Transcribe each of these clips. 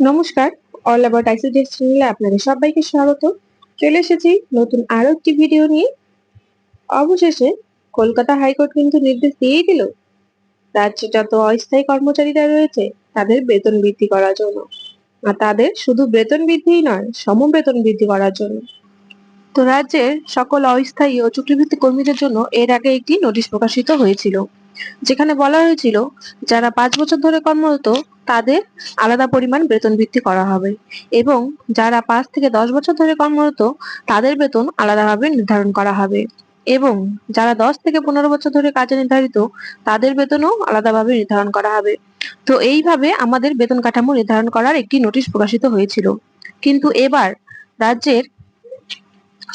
নমস্কার all about ICDS চ্যানেলে আপনাদের সবাইকে স্বাগত। চলে এসেছি নতুন আরও একটি ভিডিও নিয়ে। অবশেষে কলকাতা হাইকোর্ট কিন্তু নির্দেশ দিয়েই দিল রাজ্যে যত অস্থায়ী কর্মচারীরা রয়েছে, তাদের বেতন বৃদ্ধি করার জন্য। আর তাদের শুধু বেতন বৃদ্ধিই নয়, সম বেতন বৃদ্ধি করার জন্য। তো রাজ্যের সকল অস্থায়ী ও চুক্তিভিত্তিক কর্মীদের জন্য এর আগে একটি নোটিশ প্রকাশিত হয়েছিল, যেখানে বলা হয়েছিল, যারা পাঁচ বছর ধরে কর্মরত তাদের আলাদা পরিমাণ বেতন বৃদ্ধি করা হবে। এবং যারা পাঁচ থেকে দশ বছর ধরে কর্মরত, তাদের বেতন আলাদাভাবে নির্ধারণ করা হবে। এবং যারা দশ থেকে পনেরো বছর ধরে কাজে নির্ধারিত, তাদের বেতনও আলাদাভাবে নির্ধারণ করা হবে। তো এইভাবে আমাদের বেতন কাঠামো নির্ধারণ করার একটি নোটিশ প্রকাশিত হয়েছিল। কিন্তু এবার রাজ্যের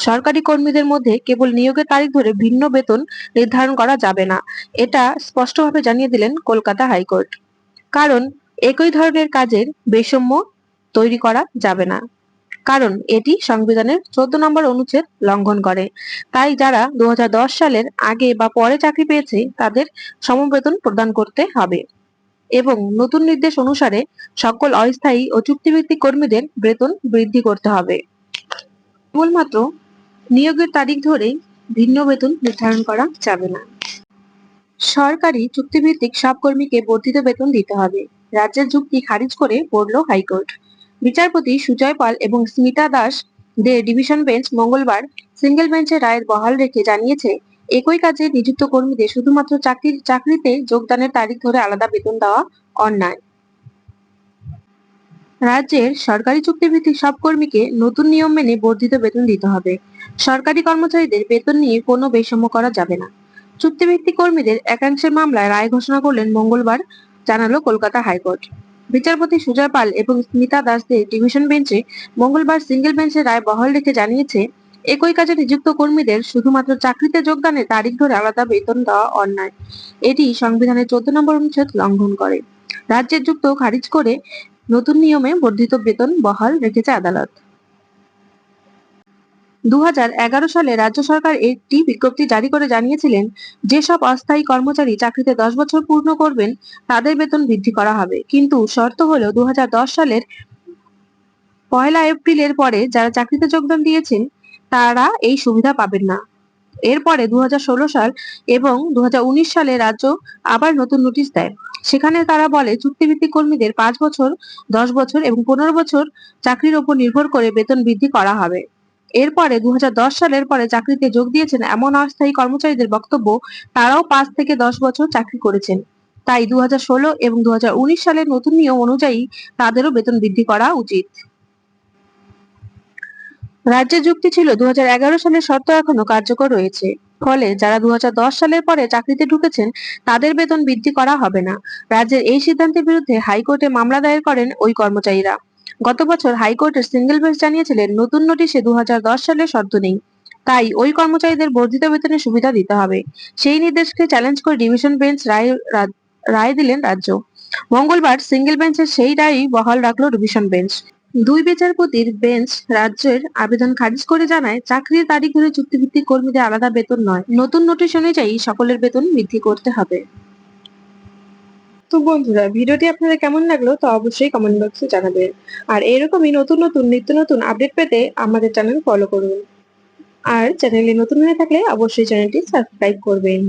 সরকারি কর্মীদের মধ্যে কেবল নিয়োগের তারিখ ধরে ভিন্ন বেতন নির্ধারণ করা যাবে না। এটা স্পষ্টভাবে জানিয়ে দিলেন কলকাতা হাইকোর্ট। কারণ একই ধরনের কাজের বৈষম্য তৈরি করা যাবে না। কারণ এটি সংবিধানের চোদ্দ নম্বর অনুচ্ছেদ লঙ্ঘন করে। তাই যারা দু হাজার দশ সালের আগে বা পরে চাকরি পেয়েছে, তাদের সমবেতন প্রদান করতে হবে এবং নতুন নির্দেশ অনুসারে সকল অস্থায়ী ও চুক্তিভিত্তিক কর্মীদের বেতন বৃদ্ধি করতে হবে। কেবলমাত্র নিয়োগের তারিখ ধরেই ভিন্ন বেতন নির্ধারণ করা যাবে না। সরকারি চুক্তিভিত্তিক সব কর্মীকে বর্ধিত বেতন দিতে হবে। রাজ্যের যুক্তি খারিজ করে পড়ল হাইকোর্ট। বিচারপতি সুজয় পাল এবং স্মিতা দাস দের ডিভিশন বেঞ্চ মঙ্গলবার সিঙ্গেল বেঞ্চের রায়ের বহাল রেখে জানিয়েছে, একই কাজে নিযুক্ত কর্মীদের শুধুমাত্র চাকরির চাকরিতে যোগদানের তারিখ ধরে আলাদা বেতন দেওয়া অন্যায়। রাজ্যের সরকারি চুক্তিভিত্তিক সব কর্মীকে নতুন নিয়ম মেনে বর্ধিত বেতন দিতে হবে। সরকারি কর্মচারীদের বেতন নিয়ে কোনো বৈষম্য করা যাবে না। চুক্তিভিত্তিক কর্মীদের একাংশের মামলায় রায় ঘোষণা করলেন মঙ্গলবার জানালো কলকাতা হাইকোর্ট। বিচারপতি সুজয় পাল এবং স্মিতা দাসদের ডিভিশন বেঞ্চে মঙ্গলবার সিঙ্গেল বেঞ্চের রায় বহাল রেখে জানিয়েছে, একই কাজে নিযুক্ত কর্মীদের শুধুমাত্র চাকরিতে যোগদানের তারিখ ধরে আলাদা বেতন দেওয়া অন্যায়। এটি সংবিধানের চোদ্দ নম্বর অনুচ্ছেদ লঙ্ঘন করে। রাজ্যের যুক্ত খারিজ করে নতুন নিয়মে বর্ধিত বেতন বহাল রেখেছে আদালত। দু হাজার এগারো সালে রাজ্য সরকার একটি বিজ্ঞপ্তি জারি করে জানিয়েছিলেন, যেসব অস্থায়ী কর্মচারী চাকরিতে দশ বছর পূর্ণ করবেন, তাদের বেতন বৃদ্ধি করা হবে। কিন্তু শর্ত হলো দু হাজার দশ সালের পয়লা এপ্রিলের পরে যারা চাকরিতে যোগদান দিয়েছেন, তারা এই সুবিধা পাবেন না। এরপরে দু হাজার ষোলো সাল এবং দু হাজার উনিশ সালে রাজ্য আবার নতুন নোটিশ দেয়। সেখানে তারা বলে, চুক্তিভিত্তিক কর্মীদের পাঁচ বছর, দশ বছর এবং পনেরো বছর চাকরির উপর নির্ভর করে বেতন বৃদ্ধি করা হবে। এরপরে দু হাজার দশ সালের পরে চাকরিতে যোগ দিয়েছেন এমন অস্থায়ী কর্মচারীদের বক্তব্য তারাও পাঁচ থেকে দশ বছর চাকরি করেছেন। তাই দু হাজার ষোলো এবং দু হাজার উনিশ সালের নতুন নিয়ম অনুযায়ী তাদেরও বেতন বৃদ্ধি করা উচিত। রাজ্যের যুক্তি ছিল দু হাজার এগারো সালের শর্ত এখনও কার্যকর রয়েছে। ফলে যারা দু হাজার দশ সালের পরে চাকরিতে ঢুকেছেন, তাদের বেতন বৃদ্ধি করা হবে না। রাজ্যের এই সিদ্ধান্তের বিরুদ্ধে হাইকোর্টে মামলা দায়ের করেন ওই কর্মচারীরা। গত বছর হাইকোর্টের সিঙ্গেল বেঞ্চ জানিয়েছিলেন, নতুন নোটিশে দু হাজার দশ সালে শর্ত নেই। তাই ওই কর্মচারীদের বর্ধিত বেতনের সুবিধা দিতে হবে। সেই নির্দেশকে চ্যালেঞ্জ করে ডিভিশন বেঞ্চ রায় রায় দিলেন রাজ্য। মঙ্গলবার সিঙ্গেল বেঞ্চের সেই রায়ই বহাল রাখল ডিভিশন বেঞ্চ দুই বিচারপতির বেঞ্চ রাজ্যের আবেদন খারিজ করে জানায়, চাকরির তারিখ ধরে চুক্তিভিত্তিক কর্মীদের আলাদা বেতন নয়। নতুন নোটিশ অনুযায়ী সকলের বেতন বৃদ্ধি করতে হবে। তো বন্ধুরা, ভিডিওটি আপনাদের কেমন লাগল তো অবশ্যই কমেন্ট বক্সে জানাবেন। আর এরকমই নতুন নতুন নিত্য নতুন আপডেট পেতে আমাদের চ্যানেল ফলো করুন। আর চ্যানেলে নতুন হয়ে থাকলে অবশ্যই চ্যানেলটি সাবস্ক্রাইব করবেন।